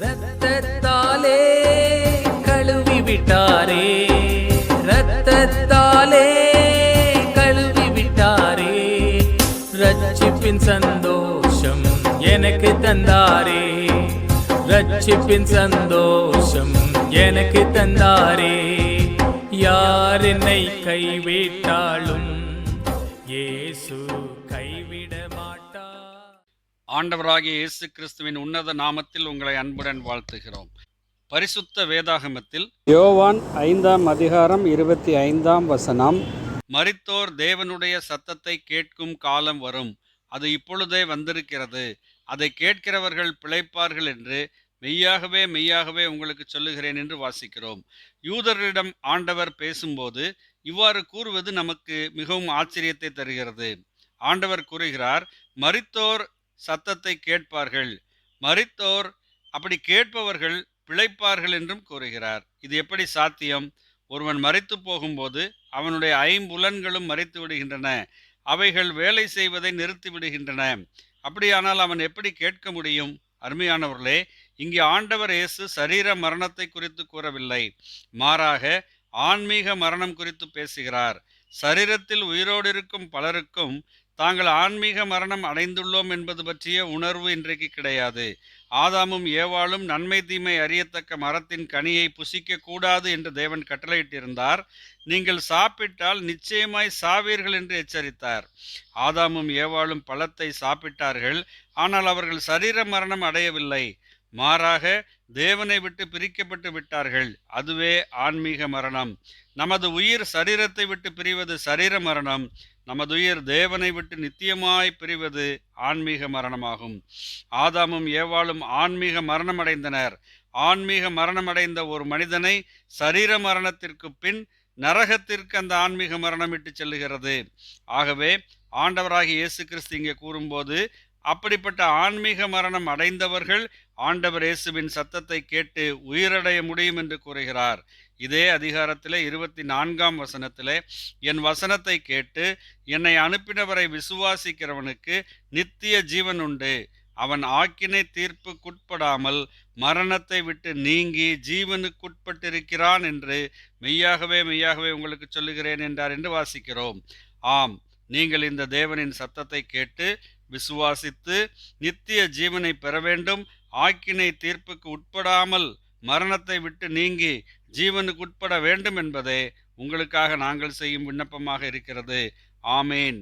ரத்தத்தாலே கழுவி விட்டாரே ரத்தத்தாலே கழுவி விட்டாரே ரட்சிப்பின் சந்தோஷம் எனக்கு தந்தாரே. ரட்சிப்பின் சந்தோஷம் எனக்கு தந்தாரே. யார் என்னை கைவிட்டாலும் ஏசு ஆண்டவராகிய இயேசு கிறிஸ்துவின் உன்னத நாமத்தில் உங்களை அன்புடன் வாழ்த்துகிறோம். பரிசுத்த வேதாகமத்தில் யோவான் ஐந்தாம் அதிகாரம் இருபத்தி ஐந்தாம் வசனம். மரித்தோர் தேவனுடைய சத்தத்தை கேட்கும் காலம் வரும். அது இப்பொழுதே வந்திருக்கிறது. அதை கேட்கிறவர்கள் பிழைப்பார்கள் என்று மெய்யாகவே மெய்யாகவே உங்களுக்கு சொல்லுகிறேன் என்று வாசிக்கிறோம். யூதர்களிடம் ஆண்டவர் பேசும்போது இவ்வாறு கூறுவது நமக்கு மிகவும் ஆச்சரியத்தை தருகிறது. ஆண்டவர் கூறுகிறார் மரித்தோர் சத்தத்தை கேட்பார்கள். மறித்தோர் அப்படி கேட்பவர்கள் பிழைப்பார்கள் என்றும் கூறுகிறார். இது எப்படி சாத்தியம்? ஒருவன் மறித்து போகும்போது அவனுடைய ஐம்புலன்களும் மறித்து விடுகின்றன. அவைகள் வேலை செய்வதை நிறுத்தி விடுகின்றன. அப்படியானால் அவன் எப்படி கேட்க முடியும்? அருமையானவர்களே இங்கே ஆண்டவர் இயேசு சரீர மரணத்தை குறித்து கூறவில்லை. மாறாக ஆன்மீக மரணம் குறித்து பேசுகிறார். சரீரத்தில் உயிரோடு இருக்கும் பலருக்கும் தாங்கள் ஆன்மீக மரணம் அடைந்துள்ளோம் என்பது பற்றிய உணர்வு இன்றைக்கு கிடையாது. ஆதாமும் ஏவாளும் நன்மை தீமை அறியத்தக்க மரத்தின் கனியை புசிக்க கூடாது என்று தேவன் கட்டளையிட்டிருந்தார். நீங்கள் சாப்பிட்டால் நிச்சயமாய் சாவீர்கள் என்று எச்சரித்தார். ஆதாமும் ஏவாளும் பழத்தை சாப்பிட்டார்கள். ஆனால் அவர்கள் சரீர மரணம் அடையவில்லை. மாறாக தேவனை விட்டு பிரிக்கப்பட்டு விட்டார்கள். அதுவே ஆன்மீக மரணம். நமது உயிர் சரீரத்தை விட்டு பிரிவது சரீர மரணம். நமது உயிர் தேவனை விட்டு நித்தியமாய் பிரிவது ஆன்மீக மரணமாகும். ஆதாமும் ஏவாளும் ஆன்மீக மரணம் அடைந்தனர் ஆன்மீக மரணமடைந்த ஒரு மனிதனை சரீர மரணத்திற்கு பின் நரகத்திற்கு அந்த ஆன்மீக மரணம் இட்டு செல்லுகிறது. ஆகவே ஆண்டவராகி இயேசு கிறிஸ்து இங்கே கூறும்போது அப்படிப்பட்ட ஆன்மீக மரணம் அடைந்தவர்கள் ஆண்டவர் இயேசுவின் சத்தத்தை கேட்டு உயிரடைய முடியும் என்று கூறுகிறார். இதே அதிகாரத்திலே இருபத்தி நான்காம் வசனத்திலே என் வசனத்தை கேட்டு என்னை அனுப்பினவரை விசுவாசிக்கிறவனுக்கு நித்திய ஜீவன் உண்டு. அவன் ஆக்கினை தீர்ப்புக்குட்படாமல் மரணத்தை விட்டு நீங்கி ஜீவனுக்குட்பட்டிருக்கிறான் என்று மெய்யாகவே மெய்யாகவே உங்களுக்கு சொல்லுகிறேன் என்றார் என்று வாசிக்கிறோம். ஆம் நீங்கள் இந்த தேவனின் சத்தத்தை கேட்டு விசுவாசித்து நித்திய ஜீவனை பெற வேண்டும். ஆக்கினை தீர்ப்புக்கு உட்படாமல் மரணத்தை விட்டு நீங்கி ஜீவனுக்கு உட்பட வேண்டும் என்பதே உங்களுக்காக நாங்கள் செய்யும் விண்ணப்பமாக இருக்கிறது. ஆமேன்.